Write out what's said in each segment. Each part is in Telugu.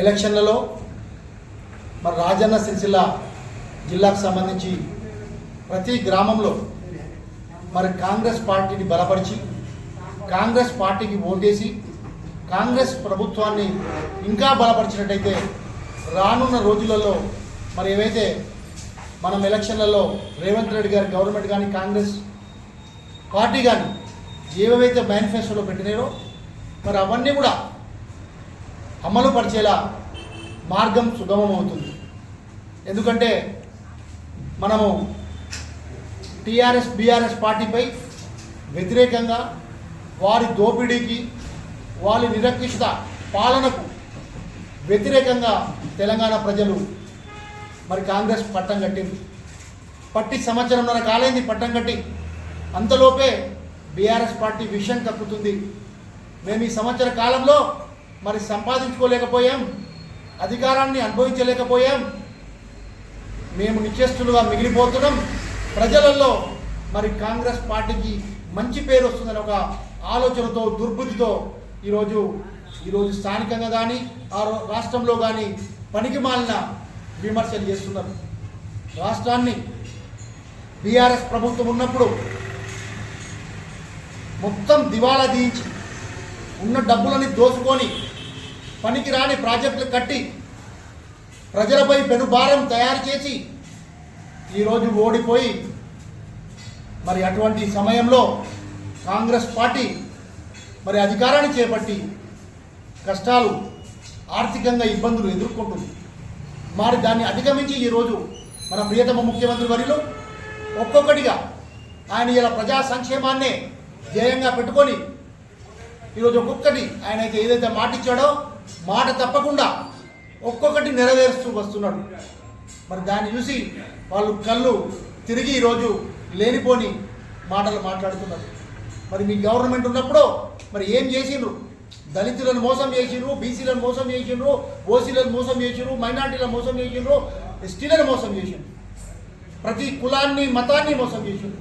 ఎలక్షన్లలో మరి రాజన్న సిరిసిల్ల జిల్లాకు సంబంధించి ప్రతి గ్రామంలో మరి కాంగ్రెస్ పార్టీని బలపరిచి కాంగ్రెస్ పార్టీకి ఓటేసి కాంగ్రెస్ ప్రభుత్వాన్ని ఇంకా బలపరిచినట్టయితే రానున్న రోజులలో మరి ఏవైతే మనం ఎలక్షన్లలో రేవంత్ రెడ్డి గారి గవర్నమెంట్ కానీ కాంగ్రెస్ పార్టీ కానీ ఏవేవైతే మేనిఫెస్టోలో పెట్టినారో మరి అవన్నీ కూడా అమలు పరిచేలా మార్గం సుగమం అవుతుంది. ఎందుకంటే మనము టీఆర్ఎస్ బీఆర్ఎస్ పార్టీపై వ్యతిరేకంగా వారి దోపిడీకి వారి నిరక్షిత పాలనకు వ్యతిరేకంగా తెలంగాణ ప్రజలు మరి కాంగ్రెస్ పట్టం కట్టింది. పట్టి సంవత్సరంన్నర కాలేంది పట్టం కట్టి. అంతలోపే బీఆర్ఎస్ పార్టీ విషయం తప్పుతుంది మేము ఈ సంవత్సర కాలంలో మరి సంపాదించుకోలేకపోయాం అధికారాన్ని అనుభవించలేకపోయాం. మేము నిశ్చేస్తులుగా మిగిలిపోతున్నాం. ప్రజలలో మరి కాంగ్రెస్ పార్టీకి మంచి పేరు వస్తుందని ఒక ఆలోచనతో దుర్బుద్ధితో ఈరోజు ఈరోజు స్థానికంగా కానీ ఆ రాష్ట్రంలో కానీ పనికి మాలిన విమర్శలు చేస్తున్నారు. రాష్ట్రాన్ని బీఆర్ఎస్ ప్రభుత్వం ఉన్నప్పుడు మొత్తం దివాలా తీయించి ఉన్న డబ్బులని దోసుకొని పనికి రాని ప్రాజెక్టులు కట్టి ప్రజలపై పెనుభారం తయారు చేసి ఈరోజు ఓడిపోయి మరి అటువంటి సమయంలో కాంగ్రెస్ పార్టీ మరి అధికారాన్ని చేపట్టి కష్టాలు ఆర్థికంగా ఇబ్బందులు ఎదుర్కొంటుంది. మరి దాన్ని అధిగమించి ఈరోజు మన ప్రియతమ ముఖ్యమంత్రి వరిలో ఒక్కొక్కటిగా ఆయన ఇలా ప్రజా సంక్షేమాన్నే ధ్యేయంగా పెట్టుకొని ఈరోజు ఒక్కొక్కటి ఆయన అయితే ఏదైతే మాట ఇచ్చాడో మాట తప్పకుండా ఒక్కొక్కటి నెరవేరుస్తూ వస్తున్నాడు. మరి దాన్ని చూసి వాళ్ళు కళ్ళు తిరిగి ఈరోజు లేనిపోని మాటలు మాట్లాడుతున్నారు. మరి మీ గవర్నమెంట్ ఉన్నప్పుడు మరి ఏం చేసిండ్రు? దళితులను మోసం చేసిండ్రు బీసీలను మోసం చేసిండ్రు ఓసీలను మోసం చేసిండ్రు మైనార్టీలను మోసం చేసిండ్రు ఎస్టీలను మోసం చేసిండ్రు. ప్రతి కులాన్ని మతాన్ని మోసం చేసిండ్రు.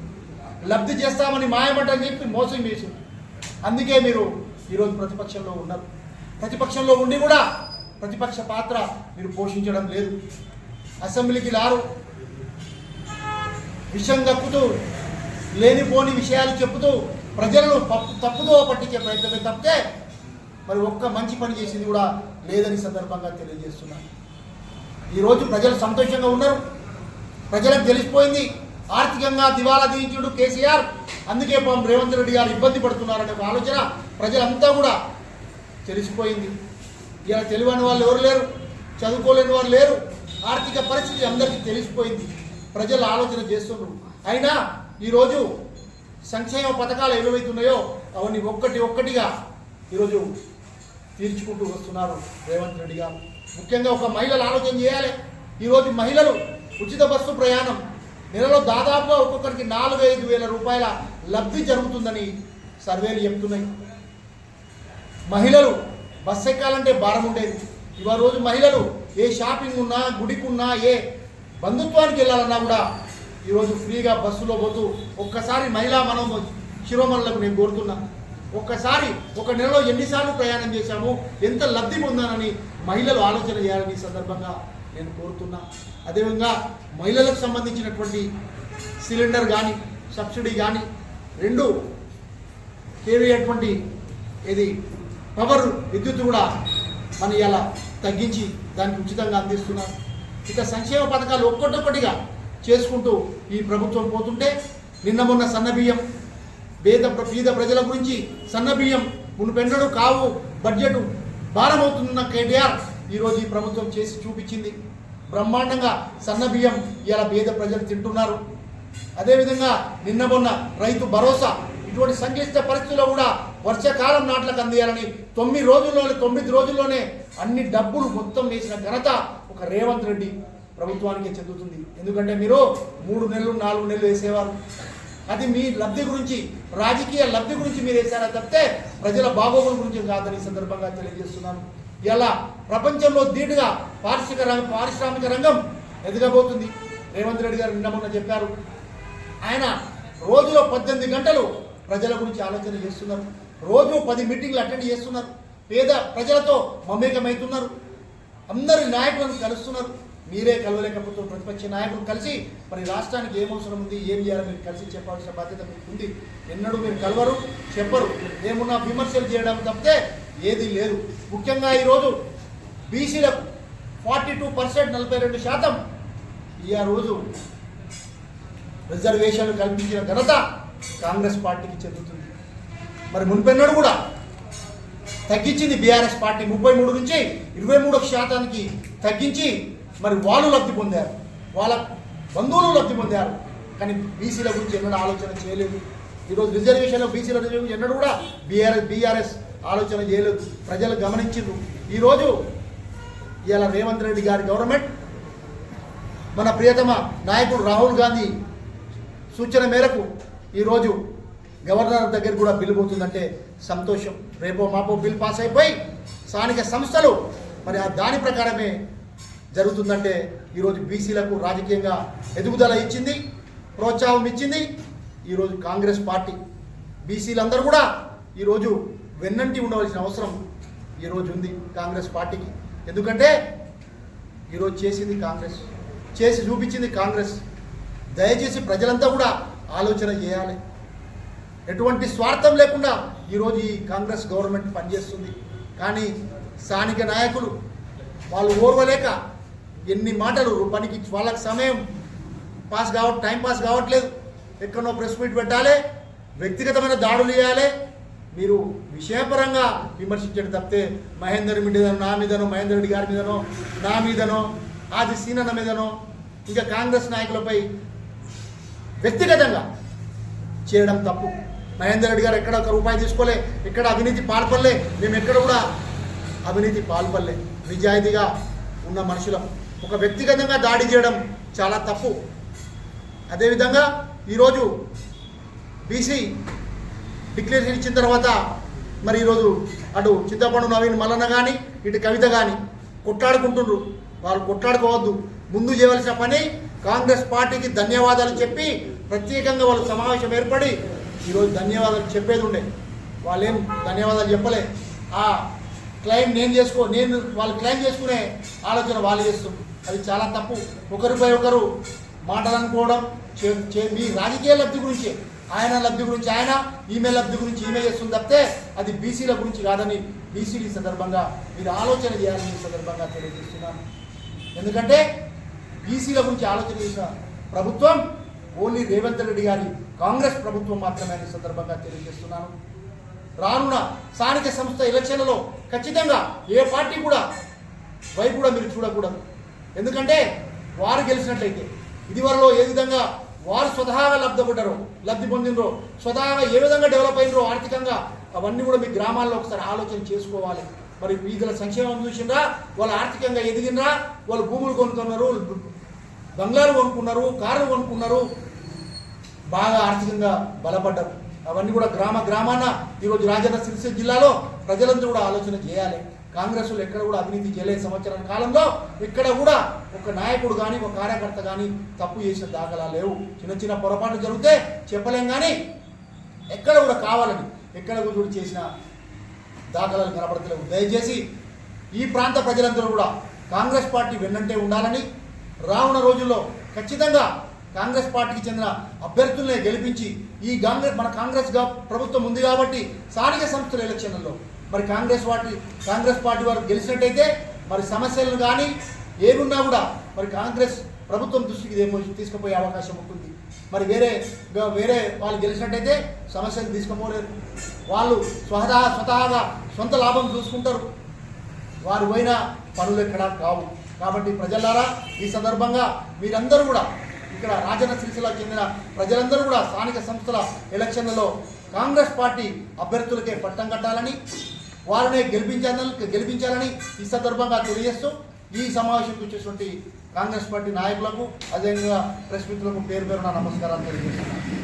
లబ్ధి చేస్తామని మాయమంటని చెప్పి మోసం చేసిండ్రు. అందుకే మీరు ఈరోజు ప్రతిపక్షంలో ఉన్నారు. ప్రతిపక్షంలో ఉండి కూడా ప్రతిపక్ష పాత్ర మీరు పోషించడం లేదు. అసెంబ్లీకి రారు. విషం కక్కుతూ లేనిపోని విషయాలు చెప్పుతూ ప్రజలను తప్పుదో పట్టించే ప్రయత్నమే తప్పితే మరి ఒక్క మంచి పని చేసింది కూడా లేదని సందర్భంగా తెలియజేస్తున్నాను ఈరోజు ప్రజలు సంతోషంగా ఉన్నారు. ప్రజలకు తెలిసిపోయింది. ఆర్థికంగా దివాలా తీయించుడు కేసీఆర్. అందుకే పాపం రేవంత్ రెడ్డి గారు ఇబ్బంది పడుతున్నారనే ఆలోచన ప్రజలంతా కూడా తెలిసిపోయింది. ఇలా తెలివని వాళ్ళు ఎవరు లేరు? చదువుకోలేని వారు లేరు. ఆర్థిక పరిస్థితి అందరికీ తెలిసిపోయింది. ప్రజలు ఆలోచన చేస్తున్నారు అయినా ఈరోజు సంక్షేమ పథకాలు ఏవైతున్నాయో అవన్నీ ఒక్కటి ఒక్కటిగా ఈరోజు తీర్చుకుంటూ వస్తున్నారు రేవంత్ రెడ్డి గారు. ముఖ్యంగా ఒక మహిళలు ఆలోచన చేయాలి. ఈరోజు మహిళలు ఉచిత బస్సు ప్రయాణం. నెలలో దాదాపుగా ఒక్కొక్కరికి నాలుగు ఐదు వేల రూపాయల లబ్ధి జరుగుతుందని సర్వేలు చెప్తున్నాయి. మహిళలు బస్సు ఎక్కాలంటే భారం ఉండేది. ఇవాళ రోజు మహిళలు ఏ షాపింగ్ ఉన్నా గుడికి ఉన్నా ఏ బంధుత్వానికి వెళ్ళాలన్నా కూడా ఈరోజు ఫ్రీగా బస్సులో పోతూ ఒక్కసారి మహిళా మనం శిరోమణులకు నేను కోరుతున్నా. ఒక్కసారి ఒక నెలలో ఎన్నిసార్లు ప్రయాణం చేశాము? ఎంత లబ్ధి పొందానని మహిళలు ఆలోచన చేయాలని సందర్భంగా నేను కోరుతున్నా. అదేవిధంగా మహిళలకు సంబంధించినటువంటి సిలిండర్ కానీ సబ్సిడీ కానీ రెండు కేవీ అటువంటి ఇది పవర్ విద్యుత్ కూడా మనం ఇలా తగ్గించి దానికి ఉచితంగా అందిస్తున్నారు. ఇక సంక్షేమ పథకాలు ఒక్కొక్కటిగా చేసుకుంటూ ఈ ప్రభుత్వం పోతుంటే నిన్న మొన్న సన్నబియ్యం పేద పేద ప్రజల గురించి సన్నబియ్యం మునుపెన్నడూ కావు బడ్జెట్ భారమవుతున్న కేటీఆర్ ఈరోజు ఈ ప్రభుత్వం చేసి చూపించింది. బ్రహ్మాండంగా సన్నబియ్యం ఇలా పేద ప్రజలు తింటున్నారు. అదేవిధంగా నిన్న మొన్న రైతు భరోసా ఇటువంటి సంక్లిష్ట పరిస్థితుల్లో కూడా వర్షాకాలం నాట్లకు అందియాలని తొమ్మిది రోజుల్లోనే తొమ్మిది రోజుల్లోనే అన్ని డబ్బులు మొత్తం వేసిన ఘనత ఒక రేవంత్ రెడ్డి ప్రభుత్వానికి చెందుతుంది. ఎందుకంటే మీరు మూడు నెలలు నాలుగు నెలలు వేసేవారు. అది మీ లబ్ధి గురించి రాజకీయ లబ్ధి గురించి మీరు వేశారా తప్పితే ప్రజల బాగోగుల గురించి కాదని ఈ సందర్భంగా తెలియజేస్తున్నాను. ఇలా ప్రపంచంలో ధీటుగా పారిశ్రామిక రంగం పారిశ్రామిక రంగం ఎదగబోతుంది. రేవంత్ రెడ్డి గారు నిన్న మొన్న చెప్పారు. ఆయన రోజులో పద్దెనిమిది గంటలు ప్రజల గురించి ఆలోచన చేస్తున్నారు. రోజు పది మీటింగ్లు అటెండ్ చేస్తున్నారు. పేద ప్రజలతో మమేకమవుతున్నారు అందరి నాయకులను కలుస్తున్నారు. మీరే కలవలేకపోతే ప్రతిపక్ష నాయకులు కలిసి మరి రాష్ట్రానికి ఏం అవసరం ఉంది ఏం చేయాలో మీరు కలిసి చెప్పాల్సిన బాధ్యత మీకు ఉంది. ఎన్నడూ మీరు కలవరు చెప్పరు. ఏమున్నా విమర్శలు చేయడం తప్పితే ఏది లేదు. ముఖ్యంగా ఈరోజు బీసీలకు ఫార్టీ టూ పర్సెంట్ నలభై రెండు శాతం ఈ ఆ రోజు రిజర్వేషన్లు కల్పించిన ఘనత కాంగ్రెస్ పార్టీకి చెందుతుంది. మరి మునిపెన్నడు కూడా తగ్గించింది బీఆర్ఎస్ పార్టీ ముప్పై మూడు నుంచి ఇరవై మూడు శాతానికి తగ్గించి మరి వాళ్ళు లబ్ధి పొందారు. వాళ్ళ బంధువులు లబ్ధి పొందారు. కానీ బీసీల గురించి ఎన్నడూ ఆలోచన చేయలేదు. ఈరోజు రిజర్వేషన్లో బీసీల రిజర్వేషన్ ఎన్నడూ కూడా బీఆర్ఎస్ బీఆర్ఎస్ ఆలోచన చేయలేదు. ప్రజలు గమనించారు ఈరోజు ఇవాళ రేవంత్ రెడ్డి గారి గవర్నమెంట్ మన ప్రియతమ నాయకుడు రాహుల్ గాంధీ సూచన మేరకు ఈరోజు గవర్నర్ దగ్గర కూడా బిల్లు పోతుందంటే సంతోషం. రేపో మాపో బిల్ పాస్ అయిపోయి స్థానిక సంస్థలు మరి ఆ దాని ప్రకారమే జరుగుతుందంటే ఈరోజు బీసీలకు రాజకీయంగా ఎదుగుదల ఇచ్చింది ప్రోత్సాహం ఇచ్చింది ఈరోజు కాంగ్రెస్ పార్టీ. బీసీలందరూ కూడా ఈరోజు వెన్నంటి ఉండవలసిన అవసరం ఈరోజు ఉంది కాంగ్రెస్ పార్టీకి. ఎందుకంటే ఈరోజు చేసింది కాంగ్రెస్ చేసి చూపించింది కాంగ్రెస్. దయచేసి ప్రజలంతా కూడా ఆలోచన చేయాలి. ఎటువంటి స్వార్థం లేకుండా ఈరోజు ఈ కాంగ్రెస్ గవర్నమెంట్ పనిచేస్తుంది. కానీ స్థానిక నాయకులు వాళ్ళు ఓర్వలేక ఎన్ని మాటలు? పనికి వాళ్ళకి సమయం పాస్ కావ టైం పాస్ కావట్లేదు. ఎక్కడో ప్రెస్ మీట్ పెట్టాలి. వ్యక్తిగతమైన దాడులు చేయాలి. మీరు విషయపరంగా విమర్శించడం తప్పితే మహేందర్ మీదనో నా మీదనో మహేందర్ రెడ్డి గారి మీదనో నా మీదనో ఆది సీనన్న మీదనో ఇంకా కాంగ్రెస్ నాయకులపై వ్యక్తిగతంగా చేయడం తప్పు. మహేందర్ రెడ్డి గారు ఎక్కడ ఒక రూపాయి తీసుకోలే ఎక్కడ అవినీతి పాల్పడలే మేము ఎక్కడ కూడా అవినీతి పాల్పడలే. నిజాయితీగా ఉన్న మనుషులం. ఒక వ్యక్తిగతంగా దాడి చేయడం చాలా తప్పు. అదేవిధంగా ఈరోజు బీసీ డిక్లరేషన్ ఇచ్చిన తర్వాత మరి ఈరోజు అటు చింతపండు నవీన్ మల్లన కానీ ఇటు కవిత కానీ కొట్లాడుకుంటుండ్రు. వాళ్ళు కొట్లాడుకోవద్దు. ముందు చేయవలసిన పని కాంగ్రెస్ పార్టీకి ధన్యవాదాలు చెప్పి ప్రత్యేకంగా వాళ్ళు సమావేశం ఏర్పడి ఈరోజు ధన్యవాదాలు చెప్పేది ఉండే. వాళ్ళేం ధన్యవాదాలు చెప్పలే. ఆ క్లెయిమ్ నేను చేసుకో నేను వాళ్ళు క్లెయిమ్ చేసుకునే ఆలోచన వాళ్ళు చేస్తుంది అది చాలా తప్పు. ఒకరిపై ఒకరు మాటలు అనుకోవడం చే- చే- మీ రాజకీయ లబ్ధి గురించి ఆయన లబ్ధి గురించి ఆయన ఈమె లబ్ధి గురించి ఈమె చేస్తుంది తప్పితే అది బీసీల గురించి కాదని బీసీల సందర్భంగా మీరు ఆలోచన చేయాలని ఈ సందర్భంగా తెలియజేస్తున్నాను. ఎందుకంటే బీసీల గురించి ఆలోచన చేసిన ప్రభుత్వం ఓన్లీ రేవంత్ రెడ్డి గారి కాంగ్రెస్ ప్రభుత్వం మాత్రమే అనే సందర్భంగా తెలియజేస్తున్నాను. రానున్న స్థానిక సంస్థ ఎలక్షన్లలో ఖచ్చితంగా ఏ పార్టీ కూడా వైపు కూడా మీరు చూడకూడదు. ఎందుకంటే వారు గెలిచినట్లయితే. ఇదివరలో ఏ విధంగా వారు స్వతహాగా లబ్ధపడ్డారో లబ్ధి పొందినరో స్వతహాగా ఏ విధంగా డెవలప్ అయినరో ఆర్థికంగా అవన్నీ కూడా మీ గ్రామాల్లో ఒకసారి ఆలోచన చేసుకోవాలి. మరి వీధుల సంక్షేమం చూసినరా వాళ్ళు ఆర్థికంగా ఎదిగినరా వాళ్ళు భూములు కొనుక్కున్నారు బంగ్లాలు కొనుక్కున్నారు కార్లు కొనుక్కున్నారు బాగా ఆర్థికంగా బలపడ్డారు. అవన్నీ కూడా గ్రామ గ్రామాన ఈరోజు రాజన్న సిరిసిల్ల జిల్లాలో ప్రజలందరూ కూడా ఆలోచన చేయాలి. కాంగ్రెస్లో ఎక్కడ కూడా అవినీతి చేయలేదు సంవత్సరాల కాలంలో ఇక్కడ కూడా ఒక నాయకుడు కానీ ఒక కార్యకర్త కానీ తప్పు చేసిన దాఖలా లేవు. చిన్న చిన్న పొరపాట్లు జరిగితే చెప్పలేం కానీ ఎక్కడ కూడా కావాలని ఎక్కడ కూడా చేసిన దాఖలాలు కనపడతలేవు దయచేసి ఈ ప్రాంత ప్రజలందరూ కూడా కాంగ్రెస్ పార్టీ వెన్నంటే ఉండాలని రానున్న రోజుల్లో ఖచ్చితంగా కాంగ్రెస్ పార్టీకి చెందిన అభ్యర్థుల్ని గెలిపించి ఈ కాంగ్రెస్ మన కాంగ్రెస్ ప్రభుత్వం ఉంది కాబట్టి స్థానిక సంస్థల ఎలక్షన్లలో మరి కాంగ్రెస్ పార్టీ కాంగ్రెస్ పార్టీ వారు గెలిచినట్టయితే మరి సమస్యలను కానీ ఏమున్నా కూడా మరి కాంగ్రెస్ ప్రభుత్వం దృష్టికి ఏమో తీసుకుపోయే అవకాశం ఉంటుంది. మరి వేరే వేరే వాళ్ళు గెలిచినట్టయితే సమస్యలు తీసుకుపోలేరు. వాళ్ళు స్వతహా స్వతహాగా సొంత లాభం చూసుకుంటారు. వారు పోయిన పనులు ఎక్కడా కావు. కాబట్టి ప్రజలారా ఈ సందర్భంగా మీరందరూ కూడా ఇక్కడ రాజన్న సిరిసిల్లకు చెందిన ప్రజలందరూ కూడా స్థానిక సంస్థల ఎలక్షన్లలో కాంగ్రెస్ పార్టీ అభ్యర్థులకే పట్టం కట్టాలని వారినే గెలిపించాలని గెలిపించాలని ఈ సందర్భంగా తెలియజేస్తూ ఈ సమావేశంకి వచ్చేటువంటి కాంగ్రెస్ పార్టీ నాయకులకు అదేవిధంగా ప్రెస్ మిత్రులకు పేరు పేరున నమస్కారాలు తెలియజేస్తున్నాను.